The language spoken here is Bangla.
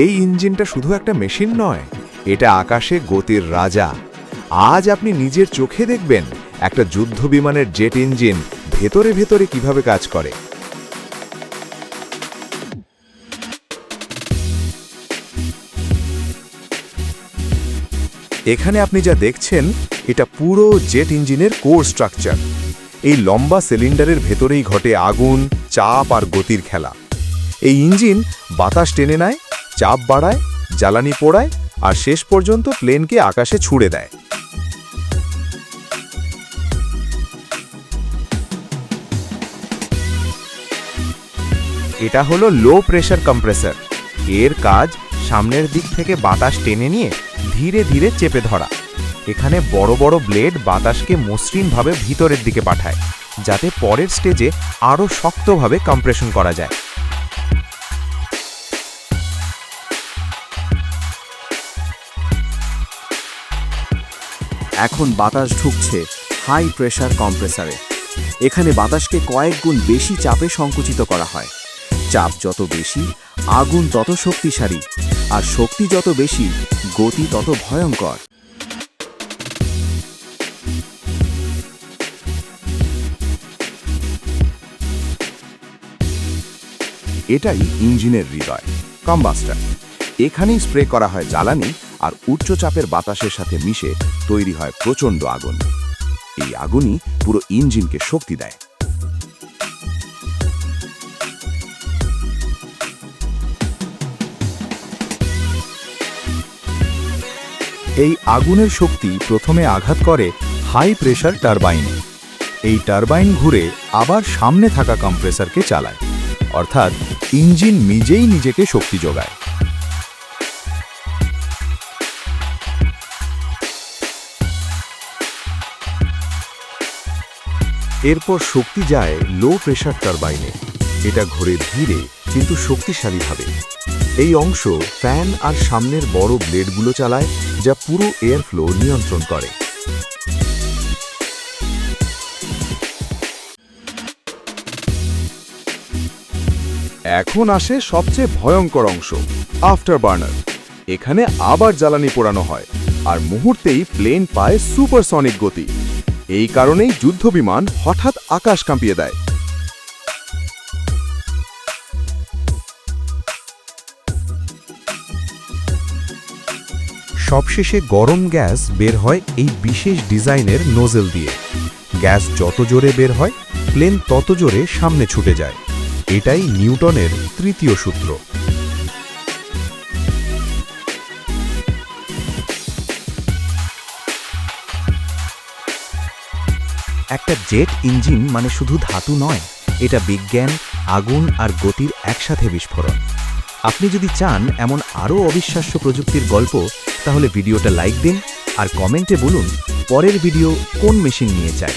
এই ইঞ্জিনটা শুধু একটা মেশিন নয়, এটা আকাশে গতির রাজা। আজ আপনি নিজের চোখে দেখবেন একটা যুদ্ধ বিমানের জেট ইঞ্জিন ভেতরে ভেতরে কীভাবে কাজ করে। এখানে আপনি যা দেখছেন, এটা পুরো জেট ইঞ্জিনের কোর স্ট্রাকচার। এই লম্বা সিলিন্ডারের ভেতরেই ঘটে আগুন, চাপ আর গতির খেলা। এই ইঞ্জিন বাতাস টেনে নেয় চাপ বাড়ায়, জ্বালানি পোড়ায় আর শেষ পর্যন্ত প্লেনকে আকাশে ছুড়ে দেয়। এটা হলো লো প্রেশার কম্প্রেসার এর কাজ সামনের দিক থেকে বাতাস টেনে নিয়ে ধীরে ধীরে চেপে ধরা। এখানে বড় বড় ব্লেড বাতাসকে মসৃণভাবে ভিতরের দিকে পাঠায়, যাতে পরের স্টেজে আরও শক্তভাবে কম্প্রেশন করা যায়। এখন বাতাস ঢুকছে হাই প্রেশার কম্প্রেসারে এখানে বাতাসকে কয়েক গুণ বেশি চাপে সংকুচিত করা হয়। চাপ যত বেশি, আগুন তত শক্তিশালী, আর শক্তি যত বেশি, গতি তত ভয়ঙ্কর। এটাই ইঞ্জিনের হৃদয়, কম্বাস্টার। এখানেই স্প্রে করা হয় জ্বালানি আর উচ্চ চাপের বাতাসের সাথে মিশে তৈরি হয় প্রচণ্ড আগুন। এই আগুনই পুরো ইঞ্জিনকে শক্তি দেয়। এই আগুনের শক্তি প্রথমে আঘাত করে হাই প্রেশার টারবাইনে এই টারবাইন ঘুরে আবার সামনে থাকা কম্প্রেসারকে চালায়। অর্থাৎ ইঞ্জিন নিজেই নিজেকে শক্তি যোগায়। এরপর শক্তি যায় লো প্রেশার টারবাইনে এটা ঘোরে ধীরে, কিন্তু শক্তিশালীভাবে। এই অংশ ফ্যান আর সামনের বড় ব্লেডগুলো চালায়, যা পুরো এয়ার ফ্লো নিয়ন্ত্রণ করে। এখন আসে সবচেয়ে ভয়ঙ্কর অংশ আফটার বার্নার এখানে আবার জ্বালানি পোড়ানো হয়, আর মুহূর্তেই প্লেন পায় সুপারসনিক গতি। এই কারণেই যুদ্ধবিমান হঠাৎ আকাশ কাঁপিয়ে দেয়। সবশেষে গরম গ্যাস বের হয় এই বিশেষ ডিজাইনের নোজেল দিয়ে। গ্যাস যত জোরে বের হয়, প্লেন তত জোরে সামনে ছুটে যায়। এটাই নিউটনের তৃতীয় সূত্র। একটা জেট ইঞ্জিন মানে শুধু ধাতু নয়, এটা বিজ্ঞান, আগুন আর গতির একসাথে বিস্ফোরণ। আপনি যদি চান এমন আরও অবিশ্বাস্য প্রযুক্তির গল্প, তাহলে ভিডিওটা লাইক দিন আর কমেন্টে বলুন পরের ভিডিও কোন মেশিন নিয়ে চাই।